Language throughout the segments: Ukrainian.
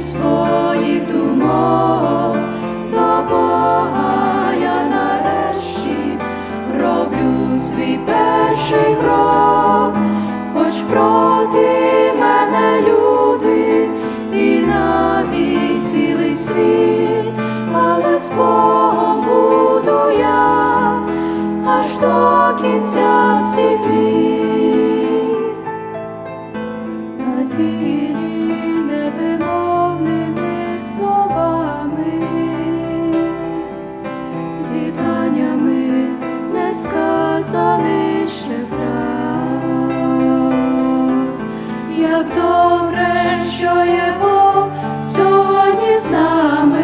своїх думок до Бога я нарешті роблю свій перший крок, хоч проти мене люди і навіть цілий світ, але з Богом буду я аж до кінця всіх літ. На тілі несказаний ще враз, Як добре, що є Бог сьогодні з нами,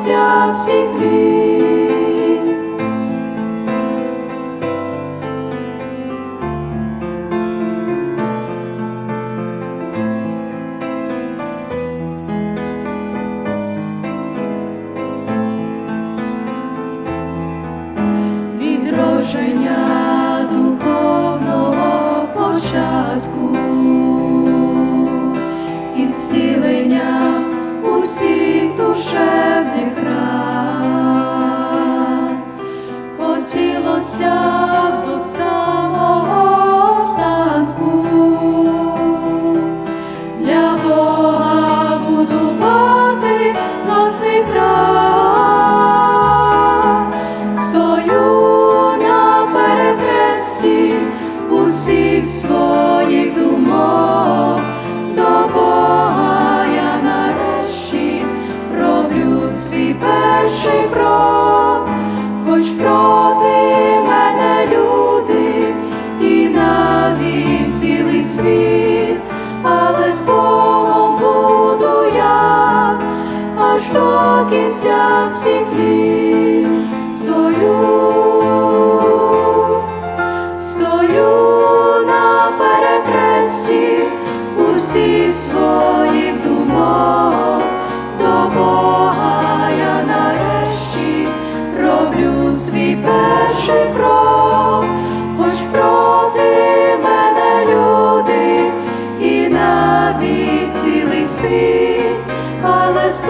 кінця всіх літ. відродження духовного початку, і зцілення усіх душевних всіх літ стою, стою на перехресті усіх своїх думок, до Бога я нарешті роблю свій перший крок, хоч проти мене люди і навіть цілий світ, але з